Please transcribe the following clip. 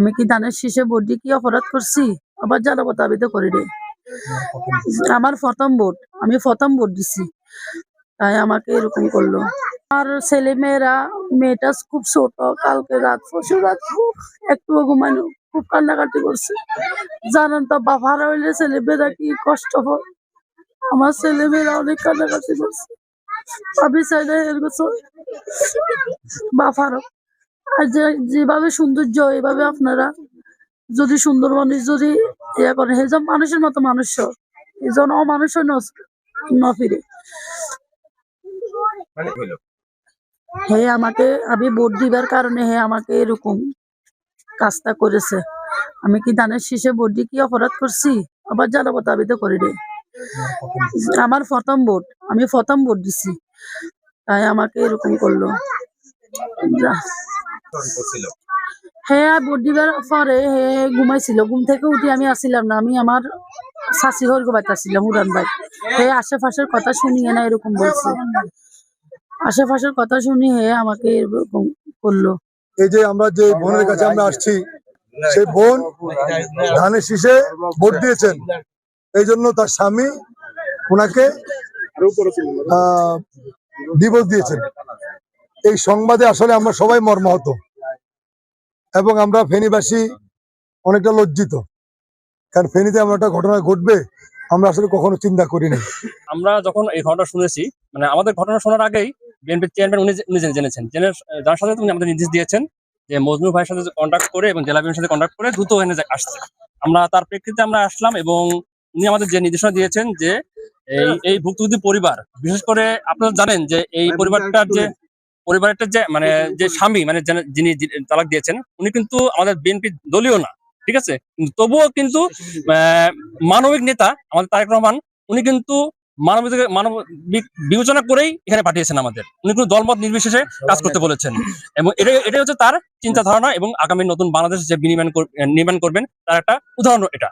আমি কি ধানের শীষে দিয়ে কি অপরাধ করছি? আবার জানাব দাবিতে করি রে। আমার প্রথম ভোট, আমি প্রথম ভোট দিছি। তাই আমাকে এরকম করল। আর ছেলে মেয়েরা মেয়েটা খুব ছোট, কালকে রাত, পরশু রাত একটু ঘুমানো খুব কান্নাকাটি করছে। জানেন তো বাবারা হইলে ছেলে মেয়েরা কি কষ্ট হয়? আমার ছেলে মেয়েরা অনেক কান্নাকাটি করছে। আমি চাই না এর বাফারও আর যে যেভাবে সৌন্দর্য এভাবে আপনারা যদি সুন্দরবনে যদি ইয়ে করেন যে মানুষের মতো মানুষ এজন অমানুষ ন ফিরে। মানে হে আমাকে আমি ভোট দিবার কারণে হে আমাকে এরকম কাজটা করেছে। আমি কি ধানের শীষে ভোট দিয়ে কি অপরাধ করছি? আবার জানাব দাবিতে করি রে আমার প্রথম ভোট আমি প্রথম ভোট দিছি। তাই আমাকে এরকম করল। ছিল হ্যাঁ ভোট দিবার পরে হে ঘুমাইছিল। ঘুম থেকে উঠে আমি আসছিলাম না। আমি আমার শাশি হর গোবাইতে আসছিলাম উড়ান ভাই হে আশেপাশের কথা শুনিয়ে না এরকম বলছে। আশেপাশের কথা শুনি হে আমাকে এরকম করল। এই যে আমরা যে বোনের কাছে আমরা আসছি সেই বোন ধানের শীষে ভোট দিয়েছেন। এই জন্য তার স্বামী ওনাকে ডিভোর্স দিয়েছেন। এই সংবাদে আসলে আমরা সবাই মর্মাহত। এবং আমরা ফেনীবাসী অনেকটা লজ্জিত। কারণ ফেনীতে আমরা একটা ঘটনা ঘটবে আমরা আসলে কখনো চিন্তা করিনি। আমরা যখন এই ঘটনা শুনেছি মানে আমাদের ঘটনা শোনার আগেই বিএনপির চেয়ারম্যান উনি উনি জেনে- জেনেছেন। জেনে যার সাথে উনি আমাদের নির্দেশ দিয়েছেন যে মজনু ভাইয়ের সাথে কন্ট্যাক্ট করে এবং জেলা বিএনপির সাথে কন্ট্যাক্ট করে দ্রুত এনে আসছে। আমরা তার প্রেক্ষিতে আমরা আসলাম এবং উনি আমাদের যে নির্দেশনা দিয়েছেন যে এই এই ভুক্তভোগী পরিবার বিশেষ করে আপনারা জানেন যে এই পরিবারটার যে পরিবারটার যে মানে যে স্বামী মানে যিনি- তালাক দিয়েছেন উনি কিন্তু আমাদের বিএনপি দলীয় না ঠিক আছে? তবুও কিন্তু মানবিক নেতা আমাদের তারেক রহমান উনি কিন্তু মানবিক মানবিক বিবেচনা করেই এখানে পাঠিয়েছেন আমাদের। উনি কোনো দলমত নির্বিশেষে কাজ করতে বলেছেন। এবং এটাই এটাই হচ্ছে তার চিন্তা ধারণা এবং আগামী নতুন বাংলাদেশ যে কর- নির্মাণ করবেন তার একটা উদাহরণ এটা।